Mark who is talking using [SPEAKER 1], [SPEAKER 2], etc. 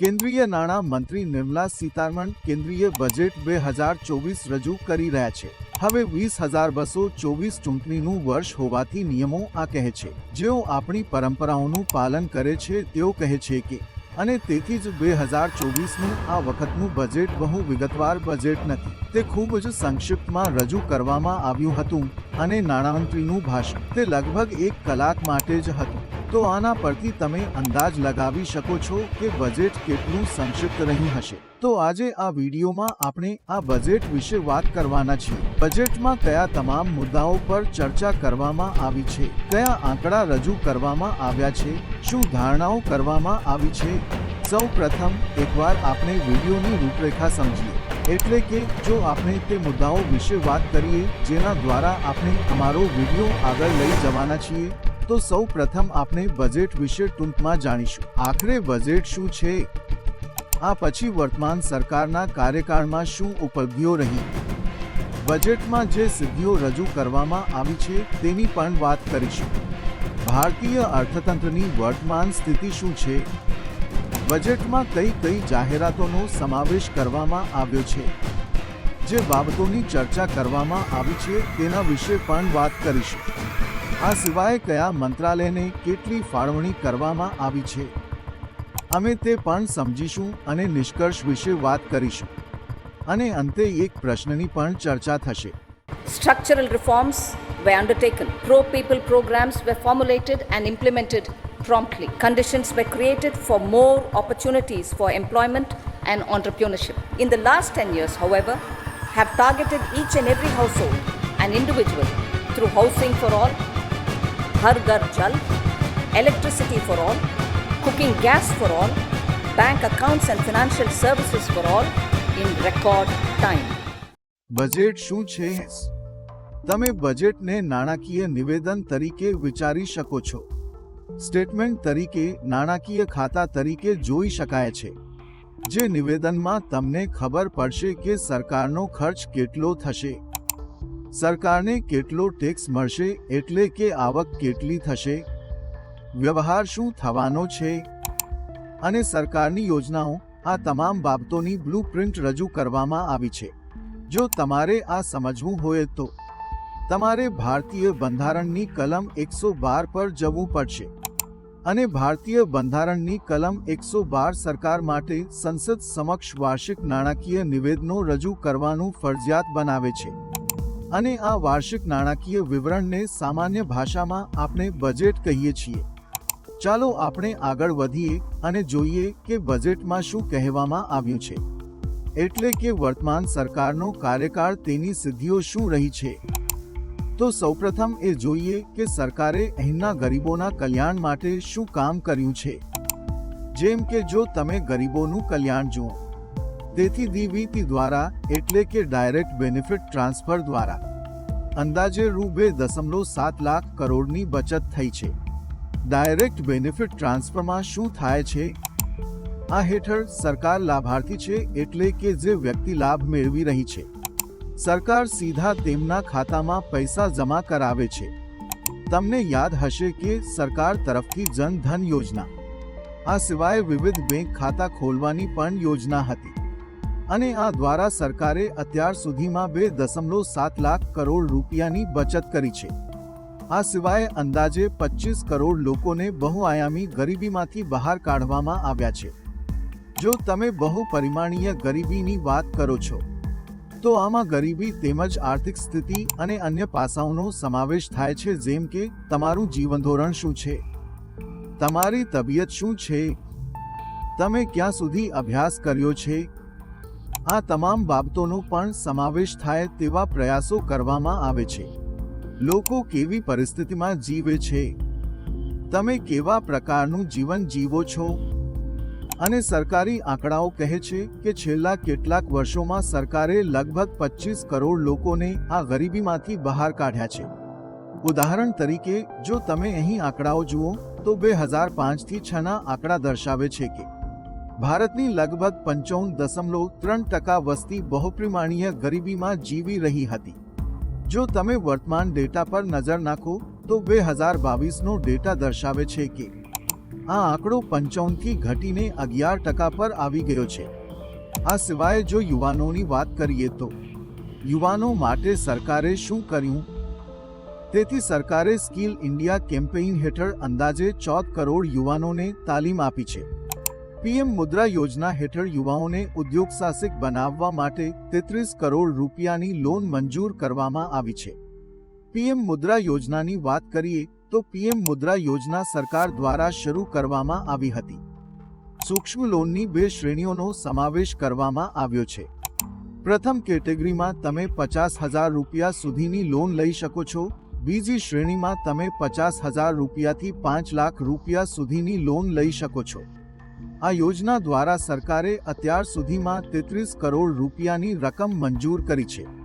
[SPEAKER 1] કેન્દ્રીય નાણાં મંત્રી નિર્મલા સીતારમણ કેન્દ્રીય બજેટ બે હજાર ચોવીસ રજૂ કરી રહ્યા છે. હવે વીસ હજાર બસો ચોવીસ ચૂંટણીનું વર્ષ હોવાથી નિયમો આ કહે છે. જેઓ આપણી પરંપરાઓનું પાલન કરે છે, તેઓ કહે છે કે, અને તેથી જ બે હજાર ચોવીસનું આ વખતનું બજેટ બહુ વિગતવાર બજેટ નથી. તે ખૂબ જ સંક્ષિપ્તમાં રજૂ કરવામાં આવ્યું હતું અને નાણામંત્રીનું ભાષણ. તે લગભગ એક કલાક માટે જ હતું. તો આના પરથી તમે અંદાજ લગાવી શકો છો કે બજેટ કેટલું સંક્ષિપ્ત રહ્યું હશે. તો આજે આ વિડીયોમાં આપણે આ બજેટ વિશે વાત કરવાના છીએ. બજેટમાં કયા તમામ મુદ્દાઓ પર ચર્ચા કરવામાં આવી છે? કયા આંકડા રજૂ કરવામાં આવ્યા છે? શું ધારણાઓ કરવામાં આવી છે? સૌ પ્રથમ એકવાર આપણે વિડીયોની રૂપરેખા સમજીએ. એટલે કે જો આપણે તે મુદ્દાઓ વિશે વાત કરીએ, જેના દ્વારા આપણે અમારો વીડિયો આગળ લઈ જવાના છીએ તો સૌ પ્રથમ આપણે બજેટ વિશે ટૂંકમાં જાણીશું. આખરે બજેટ શું છે? આ પછી વર્તમાન સરકારના કાર્યકાળમાં શું ઉપલબ્ધિઓ રહી? બજેટમાં જે સિદ્ધિઓ રજૂ કરવામાં આવી છે, તેની પણ વાત કરીશું. ભારતીય અર્થતંત્રની વર્તમાન સ્થિતિ શું છે? બજેટમાં કઈ કઈ જાહેરાતોનો સમાવેશ કરવામાં આવ્યો છે? જે બાબતોની ચર્ચા કરવામાં આવી છે, તેના વિશે પણ વાત કરીશું. આ સિવાય કયા મંત્રાલયને કેટલી ફાળવણી કરવામાં આવી છે અમે તે પણ સમજીશું અને નિષ્કર્ષ વિશે વાત કરીશું અને અંતે એક પ્રશ્નની પણ ચર્ચા થશે
[SPEAKER 2] Structural reforms were undertaken. Pro people programs were formulated and implemented promptly. Conditions were created for more opportunities for employment and entrepreneurship. In the last 10 years, however, have targeted each and every household and individual through housing for all, Har Ghar Jal, electricity for all, cooking gas for all, bank accounts and financial services for all in record time.
[SPEAKER 1] Budget શું છે તમે બજેટને નાણાકીય નિવેદન તરીકે વિચારી શકો છો સ્ટેટમેન્ટ તરીકે નાણાકીય ખાતા તરીકે જોઈ શકાય છે જે નિવેદનમાં તમને ખબર પડશે કે સરકારનો ખર્ચ કેટલો થશે સરકારને કેટલો ટેક્સ મળશે એટલે કે આવક કેટલી થશે? વ્યવહાર શું થવાનો છે? અને સરકારની યોજનાઓ, આ તમામ બાબતોની બ્લુપ્રિન્ટ રજૂ કરવામાં આવી છે. જો તમારે આ સમજવું હોય તો તમારે ભારતીય બંધારણની કલમ એકસો બાર પર જવું પડશે. અને ભારતીય બંધારણની કલમ એકસો બાર સરકાર માટે સંસદ સમક્ષ વાર્ષિક નાણાકીય નિવેદનો રજૂ કરવાનું ફરજિયાત બનાવે છે. અને આ વાર્ષિક નાણાકીય વિવરણને સામાન્ય ભાષામાં આપણે બજેટ કહીએ છીએ. ચાલો આપણે આગળ વધીએ અને જોઈએ કે બજેટમાં શું કહેવામાં આવ્યું છે. એટલે કે વર્તમાન સરકારનો કાર્યકાળ તેની સિદ્ધિઓ શું રહી છે. તો સૌપ્રથમ એ જોઈએ કે સરકારે અહીંના ગરીબોના કલ્યાણ માટે શું કામ કર્યું છે. જેમ કે જો તમે ગરીબોનું કલ્યાણ જુઓ તેથી ડીબીટી દ્વારા એટલે કે ડાયરેક્ટ બેનિફિટ ટ્રાન્સફર દ્વારા અંદાજે રૂ બે દશમલવ સાત લાખ કરોડની બચત થઈ છે. ડાયરેક્ટ બેનિફિટ ટ્રાન્સફરમાં શું થાય છે? આ હેઠળ સરકાર લાભાર્થી છે એટલે કે જે વ્યક્તિ લાભ મેળવી રહી છે. સરકાર સીધા તેમના ખાતામાં પૈસા જમા કરાવે છે. તમને યાદ હશે કે સરકાર તરફથી જન ધન યોજના. આ સિવાય વિવિધ બેંક ખાતા ખોલવાની પણ યોજના હતી. અને આ દ્વારા સરકારે અત્યાર સુધીમાં બે દશમલવ સાત લાખ કરોડ રૂપિયાની બચત કરી છે. આ સિવાય અંદાજે પચીસ કરોડ લોકોને બહુઆયામી ગરીબીમાંથી બહાર કાઢવામાં આવ્યા છે. જો તમે બહુ પરિમાણીય ગરીબીની વાત કરો છો, તો આમાં ગરીબી તેમજ આર્થિક સ્થિતિ અને અન્ય પાસાઓનો સમાવેશ થાય છે જેમ કે તમારું જીવન ધોરણ શું છે? તમારી તબિયત શું છે? તમે ક્યાં સુધી અભ્યાસ કર્યો છે? આ તમામ બાબતોનો પણ સમાવેશ થાય તેવા પ્રયાસો કરવામાં આવે છે. લોકો કેવી પરિસ્થિતિમાં જીવે છે? તમે કેવા પ્રકારનું જીવન જીવો છો? અને સરકારી આંકડાઓ કહે છે કે છેલ્લા કેટલાક વર્ષોમાં સરકારે લગભગ પચીસ કરોડ લોકોને આ ગરીબીમાંથી બહાર કાઢ્યા છે. ઉદાહરણ તરીકે, જો તમે અહીં આંકડાઓ જુઓ, તો બે હજાર પાંચથી છના આંકડા દર્શાવે છે કે ભારતની લગભગ પંચાવન દશમલવ ત્રણ ટકા વસ્તી બહુપ્રિમાણીય ગરીબીમાં જીવી રહી હતી. જો તમે વર્તમાન ડેટા પર નજર નાખો, તો બે હજાર બાવીસનો ડેટા દર્શાવે છે કે, આ આંકડો પંચાવનથી ઘટીને અગિયાર ટકા પર આવી ગયો છે. આ સિવાય જો યુવાનોની વાત કરીએ તો, યુવાનો માટે સરકારે શું કર્યું? તેથી સરકારે સ્કિલ ઇન્ડિયા કેમ્પેઇન હેઠળ અંદાજે ચૌદ કરોડ યુવાનોને તાલીમ આપી છે. પીએમ મુદ્રા યોજના હેઠળ યુવાઓને ઉદ્યોગ સાહસિક બનાવવા માટે તેત્રીસ કરોડ રૂપિયાની લોન મંજૂર કરવામાં આવી છે. પીએમ મુદ્રા યોજનાની વાત કરીએ તો પીએમ મુદ્રા યોજના સરકાર દ્વારા શરૂ કરવામાં આવી હતી. સૂક્ષ્મ લોનની બે શ્રેણીઓનો સમાવેશ કરવામાં આવ્યો છે. પ્રથમ કેટેગરીમાં તમે પચાસ હજાર રૂપિયા સુધીની લોન લઈ શકો છો. બીજી શ્રેણીમાં તમે પચાસ હજાર રૂપિયાથી પાંચ લાખ રૂપિયા સુધીની લોન લઈ શકો છો. આ યોજના દ્વારા સરકારે અત્યાર સુધીમાં તેત્રીસ કરોડ રૂપિયાની રકમ મંજૂર કરી છે.